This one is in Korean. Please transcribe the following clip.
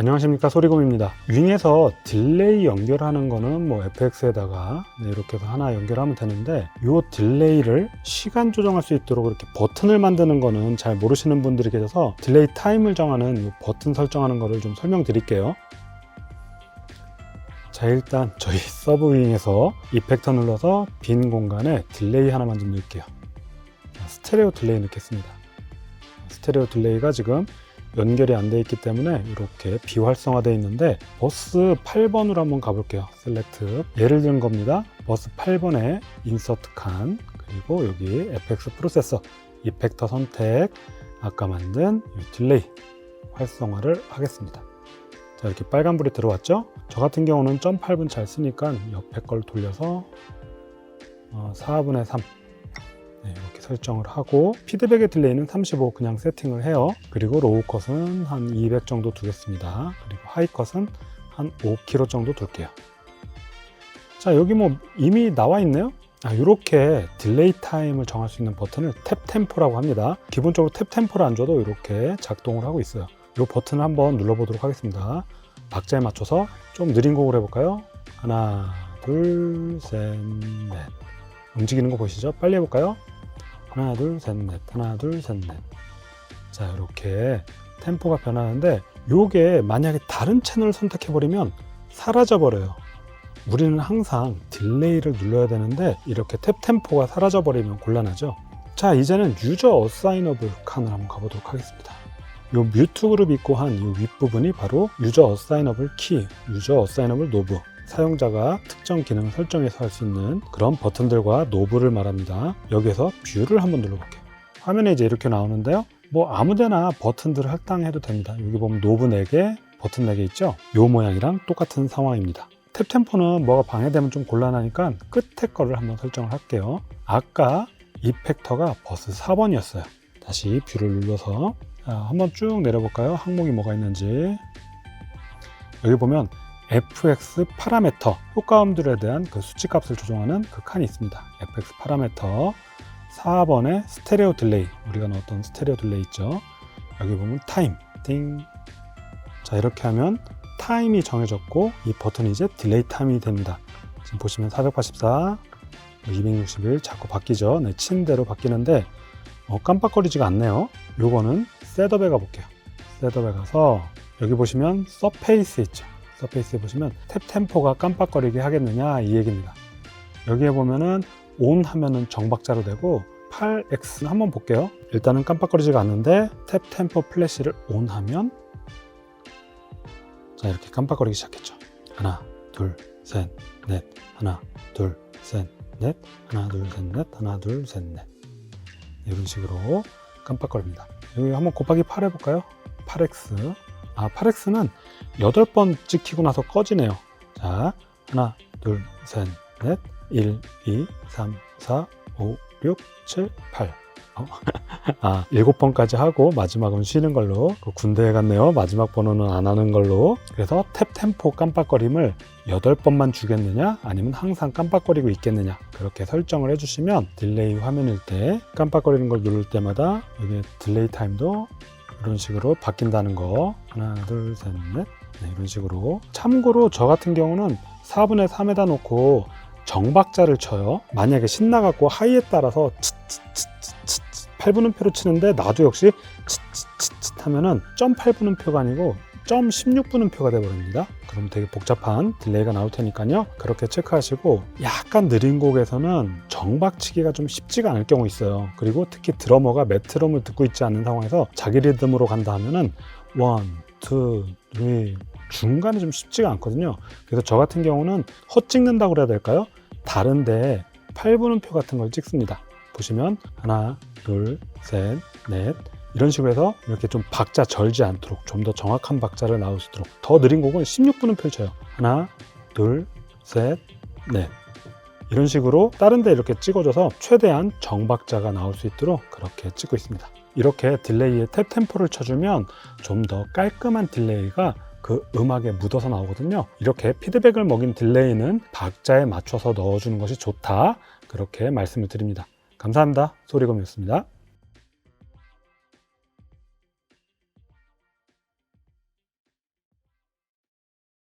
안녕하십니까. 소리곰입니다. 윙에서 딜레이 연결하는 거는 뭐 FX에다가 네, 이렇게 해서 하나 연결하면 되는데 이 딜레이를 시간 조정할 수 있도록 이렇게 버튼을 만드는 거는 잘 모르시는 분들이 계셔서 딜레이 타임을 정하는 이 버튼 설정하는 거를 좀 설명드릴게요. 자 일단 저희 서브 윙에서 이펙터 눌러서 빈 공간에 딜레이 하나만 좀 넣을게요. 자, 스테레오 딜레이 넣겠습니다. 스테레오 딜레이가 지금 연결이 안 돼 있기 때문에 이렇게 비활성화되어 있는데 버스 8번으로 한번 가볼게요. 셀렉트 예를 든 겁니다. 버스 8번에 인서트 칸 그리고 여기 FX 프로세서 이펙터 선택 아까 만든 이 딜레이 활성화를 하겠습니다. 자 이렇게 빨간불이 들어왔죠? 저 같은 경우는 점 8분 잘 쓰니까 옆에 걸 돌려서 어, 4분의 3 네, 이렇게 설정을 하고 피드백의 딜레이는 35 그냥 세팅을 해요. 그리고 로우 컷은 한 200 정도 두겠습니다. 그리고 하이 컷은 한 5kg 정도 둘게요. 자 여기 뭐 이미 나와 있네요. 아, 이렇게 딜레이 타임을 정할 수 있는 버튼을 탭 템포라고 합니다. 기본적으로 탭 템포를 안 줘도 이렇게 작동을 하고 있어요. 이 버튼을 한번 눌러보도록 하겠습니다. 박자에 맞춰서 좀 느린 곡을 해볼까요? 하나, 둘, 셋, 넷. 움직이는 거 보시죠? 빨리 해볼까요? 하나, 둘, 셋, 넷. 하나, 둘, 셋, 넷. 자, 이렇게 템포가 변하는데, 요게 만약에 다른 채널을 선택해버리면 사라져버려요. 우리는 항상 딜레이를 눌러야 되는데, 이렇게 탭 템포가 사라져버리면 곤란하죠. 자, 이제는 유저 어사이너블 칸을 한번 가보도록 하겠습니다. 요 뮤트 그룹 있고 한 이 윗부분이 바로 유저 어사이너블 키, 유저 어사이너블 노브. 사용자가 특정 기능을 설정해서 할 수 있는 그런 버튼들과 노브를 말합니다. 여기에서 뷰를 한번 눌러볼게요. 화면에 이제 이렇게 나오는데요. 뭐 아무데나 버튼들을 할당해도 됩니다. 여기 보면 노브 4개, 버튼 4개 있죠? 요 모양이랑 똑같은 상황입니다. 탭 템포는 뭐가 방해되면 좀 곤란하니까 끝에 거를 한번 설정을 할게요. 아까 이펙터가 버스 4번이었어요. 다시 뷰를 눌러서 자, 한번 쭉 내려볼까요? 항목이 뭐가 있는지. 여기 보면 FX 파라메터 효과음들에 대한 그 수치값을 조정하는 그 칸이 있습니다. FX 파라메터 4번에 스테레오 딜레이 우리가 넣었던 스테레오 딜레이 있죠. 여기 보면 타임 띵. 자 이렇게 하면 타임이 정해졌고 이 버튼이 이제 딜레이 타임이 됩니다. 지금 보시면 484, 261 자꾸 바뀌죠. 네, 친 대로 바뀌는데 어, 깜빡거리지가 않네요. 요거는 셋업에 가볼게요. 셋업에 가서 여기 보시면 서페이스 있죠. 서페이스에 보시면 탭 템포가 깜빡거리게 하겠느냐 이 얘기입니다. 여기에 보면은 온 하면은 정박자로 되고 8X 한번 볼게요. 일단은 깜빡거리지가 않는데 탭 템포 플래시를 온 하면 자 이렇게 깜빡거리기 시작했죠. 하나, 둘, 셋, 넷, 하나, 둘, 셋, 넷, 하나, 둘, 셋, 넷, 하나, 둘, 셋, 넷 이런 식으로 깜빡거립니다. 여기 한번 곱하기 8 해볼까요? 8X 아 8X는 8번 찍히고 나서 꺼지네요. 자, 하나, 둘, 셋, 넷, 1, 2, 3, 4, 5, 6, 7, 8. 어? 아, 7번까지 하고 마지막은 쉬는 걸로. 그 군대에 갔네요. 마지막 번호는 안 하는 걸로. 그래서 탭 템포 깜빡거림을 8번만 주겠느냐? 아니면 항상 깜빡거리고 있겠느냐? 그렇게 설정을 해주시면 딜레이 화면일 때 깜빡거리는 걸 누를 때마다 여기 딜레이 타임도 이런 식으로 바뀐다는 거. 하나, 둘, 셋, 넷. 네, 이런 식으로. 참고로 저 같은 경우는 4분의 3에다 놓고 정박자를 쳐요. 만약에 신나갖고 하이에 따라서 츳츳츳츳 8분음표로 치는데 나도 역시 하면은 점 8분음표가 아니고 점 16분음표가 돼버립니다. 그럼 되게 복잡한 딜레이가 나올 테니까요. 그렇게 체크하시고 약간 느린 곡에서는 정박치기가 좀 쉽지가 않을 경우 있어요. 그리고 특히 드러머가 메트럼을 듣고 있지 않는 상황에서 자기 리듬으로 간다 하면은 원, 투, 쓰리 중간에 좀 쉽지가 않거든요. 그래서 저 같은 경우는 헛 찍는다고 그래야 될까요? 다른데 8분음표 같은 걸 찍습니다. 보시면 하나, 둘, 셋, 넷 이런 식으로 해서 이렇게 좀 박자 절지 않도록 좀 더 정확한 박자를 나올 수 있도록 더 느린 곡은 16분음표를 쳐요. 하나, 둘, 셋, 넷 이런 식으로 다른 데 이렇게 찍어줘서 최대한 정박자가 나올 수 있도록 그렇게 찍고 있습니다. 이렇게 딜레이에 탭 템포를 쳐주면 좀 더 깔끔한 딜레이가 그 음악에 묻어서 나오거든요. 이렇게 피드백을 먹인 딜레이는 박자에 맞춰서 넣어주는 것이 좋다. 그렇게 말씀을 드립니다. 감사합니다. 소리검이었습니다.